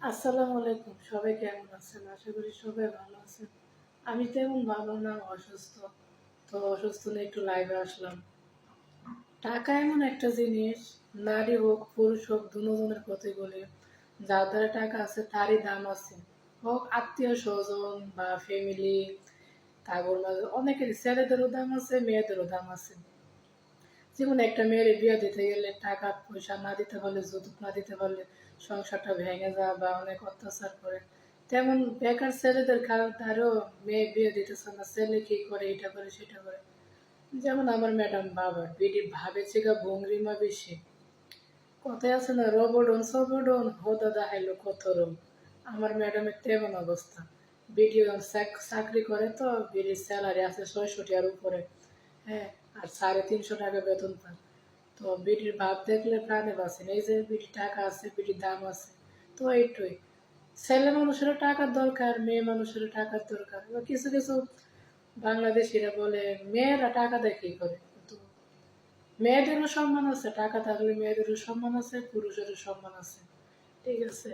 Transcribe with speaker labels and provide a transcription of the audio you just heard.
Speaker 1: আসসালামু আলাইকুম, সবাই কেমন আছেন? আশা করি সবাই ভালো আছেন। আমি তেমন ভালো না, অসুস্থ। তো অসুস্থ নিয়ে একটু লাইভে আসলাম। টাকা এমন একটা জিনিস, নারী হোক, পুরুষ হোক, দুজনের প্রতি বলি, যার দ্বারা টাকা আছে, তারই দাম আছে। হোক আত্মীয় স্বজন বা ফ্যামিলি তারপর অনেকের ছেলেদেরও দাম আছে, মেয়েদেরও দাম আছে। যেমন একটা মেয়ের বিয়ে দিতে গেলে টাকা, পয়সা না দিতে পারলে, যৌতুক না দিতে পারলে সংসারটা ভেঙে যায় বা অনেক অত্যাচার করে। তেমন বেকার ছেলেদের কারণ তারও মেয়ে বিয়ে দিতেছে না, ছেলে কি করে, এটা করে, সেটা করে। যেমন আমার ম্যাডাম বাবা বিডি ভাবে চিগা বঙ্গরিমা বেশি। কথায় আছে না রবডন সবডন হো দাদা হাইলো কত রোম? আমার ম্যাডামের তেমন অবস্থা। বিডি চাকরি করে তো, বিডির স্যালারি আছে ছয়শো আর উপরে। হ্যাঁ আর সাড়ে তিনশো টাকা বেতন পান তো বিটির ভাব দেখলে প্রাণে বাঁচেন এই যে বিটির টাকা আছে, বিটির দাম আছে, তো এইটুই ছেলে মানুষেরও টাকার দরকার, মেয়ে মানুষেরও টাকার দরকার। কিছু কিছু বাংলাদেশিরা বলে, মেয়েরা টাকা কি করে? কিন্তু মেয়েদেরও সম্মান আছে, টাকা থাকলে মেয়েদেরও সম্মান আছে, পুরুষেরও সম্মান আছে। ঠিক আছে?